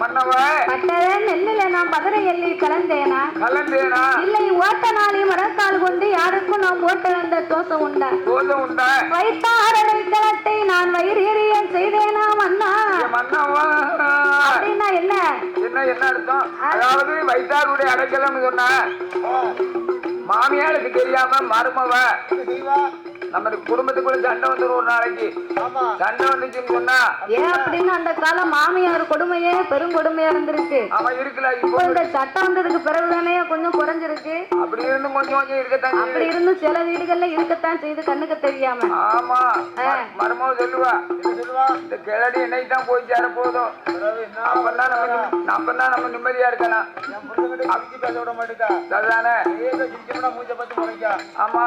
மன்னவ. பட்டத நெல்லுல நான் பதரை எள்ளி கலந்தேனா? கலந்தேனா? இல்லை ஓட்ட நாளி மரத்தால் கொண்டு யாருக்கும் நான் போட்ட வந்த தோசம் உண்டா. போதும் உண்டா. வைத்தாரடை களத்தை நான் வயிறேறிய செய்தேனா மன்னா? மன்னவா? அப்படின்னா என்ன? என்ன என்ன அர்த்தம்? அதாவது வைத்தாருடைய அடைக்கலம் சொன்ன. மாமியாருக்கு தெரியாம மருமவ. நம்ம குடும்பத்துக்குள்ள சண்டை வந்துடும் ஒரு நாளைக்கு. சண்டை வந்துச்சுன்னு சொன்னா ஏன் அப்படின்னு அந்த காலம் மாமியார் கொடுமையே பெருங்கொடுமையா இருந்திருக்கு. அவன் இருக்கல இப்போ இந்த சட்டம் வந்ததுக்கு பிறகுதானே கொஞ்சம் குறைஞ்சிருக்கு. அப்படி இருந்து கொஞ்சம் கொஞ்சம் இருக்கத்தான். அப்படி இருந்தும் சில வீடுகள்ல இருக்கத்தான் செய்து கண்ணுக்கு தெரியாம. ஆமா. மருமக சொல்லுவா. சொல்லுவா? இந்த கிளடி என்னைக்கு தான் போய் சேர போதும் அப்பதான் நம்ம அப்பதான் நம்ம நிம்மதியா இருக்கலாம். அதுதானே ஆமா.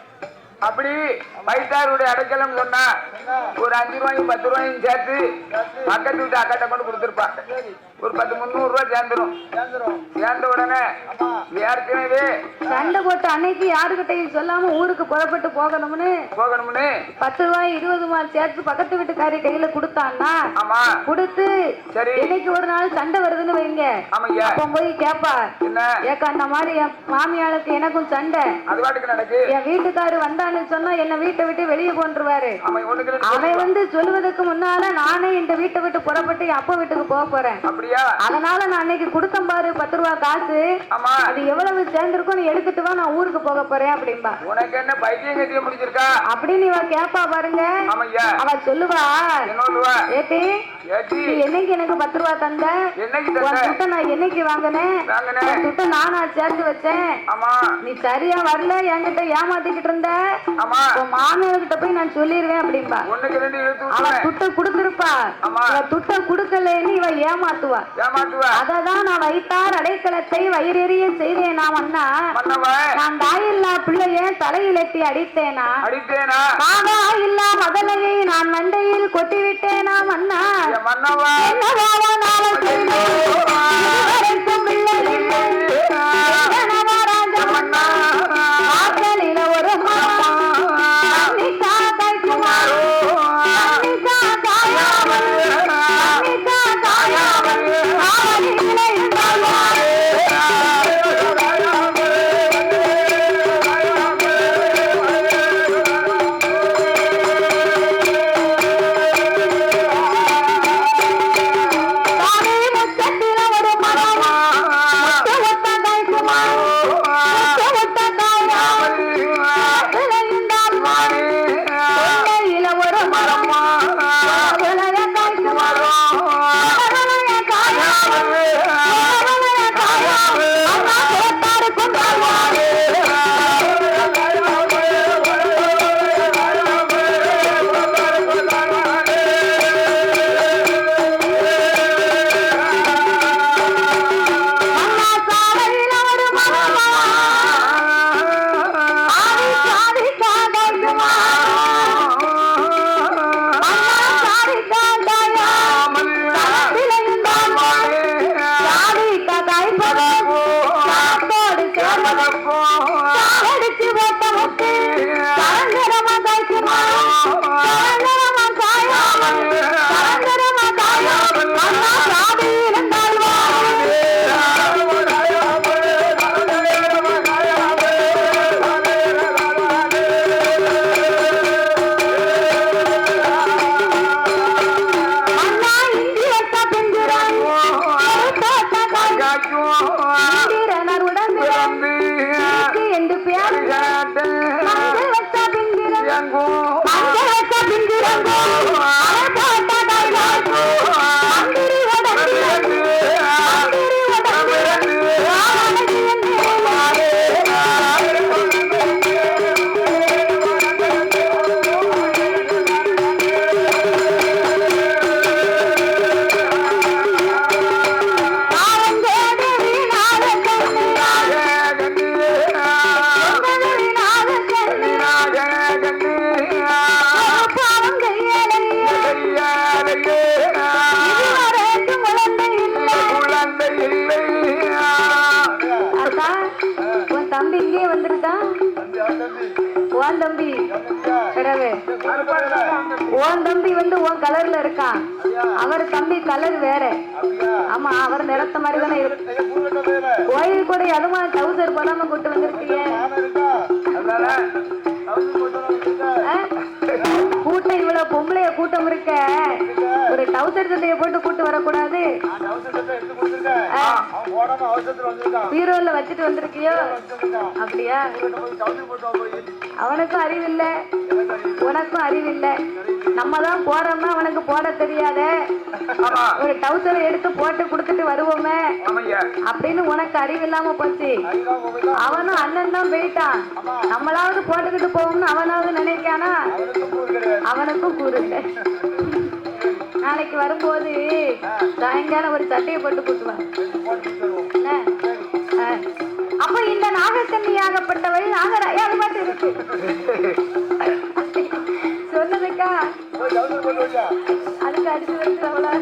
அப்படி வைத்தாருடைய அடைக்கலம் சொன்னா ஒரு அஞ்சு ரூபாயும் பத்து ரூபாயும் சேர்த்து பக்கத்து வீட்டு அக்காட்ட கொண்டு கொடுத்துருப்பான் ஒரு பத்து முந்நூறு ரூபாய் சேர்ந்துரும். சேர்ந்த உடனே ஏற்கனவே சண்டை போட்டு அன்னைக்கு யாருக்கிட்டையும் சொல்லாம ஊருக்கு புறப்பட்டு போகணும்னு போகணும்னு பத்து ரூபாய் இருபது ரூபாய் சேர்த்து பக்கத்து வீட்டுக்காரி கையில கொடுத்தான்னா ஆமா. கொடுத்து சரி. இன்னைக்கு ஒரு நாள் சண்டை வருதுன்னு வைங்க. அப்ப போய் கேப்பா. ஏக்கா அந்த மாதிரி என் மாமியாளுக்கு எனக்கும் சண்டை. அது பாட்டுக்கு நடக்கு. என் வீட்டுக்காரு வந்தான்னு சொன்னா என்ன வீட்டை விட்டு வெளியே கொண்டுருவாரு அவன் வந்து சொல்லுவதற்கு முன்னால நானே இந்த வீட்டை விட்டு புறப்பட்டு என் அப்பா வீட்டுக்கு போக போறேன். அப்படியா அதனால நான் அன்னைக்கு கொடுத்தேன் பாரு பத்து ரூபா காசு. ஆமா. அது எவ்வளவு சேர்ந்திருக்கும் எடுத்துட்டு வா நான் ஊருக்கு போக போறேன் அப்படின்பா உனக்கு என்ன பைத்தியம் கட்டிய முடிச்சிருக்கா அப்படின்னு இவ கேப்பா பாருங்க. அவ சொல்லுவா ஏட்டி என்னைக்கு எனக்கு பத்து ரூபா தந்த? துட்டை நான் என்னைக்கு வாங்கினேன் துட்டை நானா சேர்த்து வச்சேன். நீ சரியா வரல என்கிட்ட ஏமாத்திக்கிட்டு இருந்த? உன் மாமியார்கிட்ட போய் நான் சொல்லிடுவேன் அப்படின்பா அவ துட்டை கொடுத்திருப்பா. இவ துட்டை கொடுக்கலன்னு இவ ஏமாத்துவா. அததான் நான் வைத்தார் அடைக்கலத்தை வயிறெறிய செய்தேன் நான் அண்ணா நான் தாயில்லா பிள்ளைய தலையிலட்டி அடித்தேனா? அடித்தேனா? மாதா இல்லா மதலையை நான் மண்டையில் கொட்டிவிட்டேனா அண்ணா? என்னவாவோ நாளை சேர்வதும் காலடிச்சு போட்ட முத்து Oh, my God. உன் தம்பி. என் பிறகு உன் தம்பி வந்து உன் கலர்ல இருக்கான். அவர் தம்பி கலர் வேற. அப்படியா ஆமா அவர் நிறத்த மாதிரி தானே இருக்கு. ஐயா கோயில் கூட எதுமா டவுசர் போடாம கூட்டு வந்திருக்கீங்க? ஆ? கூட்டம் இவ்வளவு பொம்பளைய கூட்டம் இருக்க. ஒரு டவுசர் சட்டையை போட்டு கூட்டு வரக்கூடாது. அவசர பீரோல வச்சுட்டு வந்திருக்கியோ? அப்படியா? அவனுக்கும் அறிவு. உனக்கும் அறிவில்ல. நம்ம தான் போறோம்னா அவனுக்கு போட தெரியாதே. ஒரு டவுசரை எடுத்து போட்டு கொடுத்துட்டு வருவோமே. அப்படின்னு உனக்கு அறிவில்லாம போச்சு. அவனும் அண்ணன் தான் போயிட்டான். நம்மளாவது போட்டுக்கிட்டு போவோம்னு அவனாவது நினைக்கானா? அவனுக்கும் கூறு கிடையாது. அவனுக்கும் கூறுங்க நாளைக்கு வரும்போது சாயங்காலம் ஒரு சட்டையை போட்டு? ஆ. அப்ப இந்த நாகக்கன்னியாகப்பட்டவள் நாகராய அது பாட்டு இருக்கு சொன்னதுக்கா அதுக்கு அடிச்சு வச்சு அவளா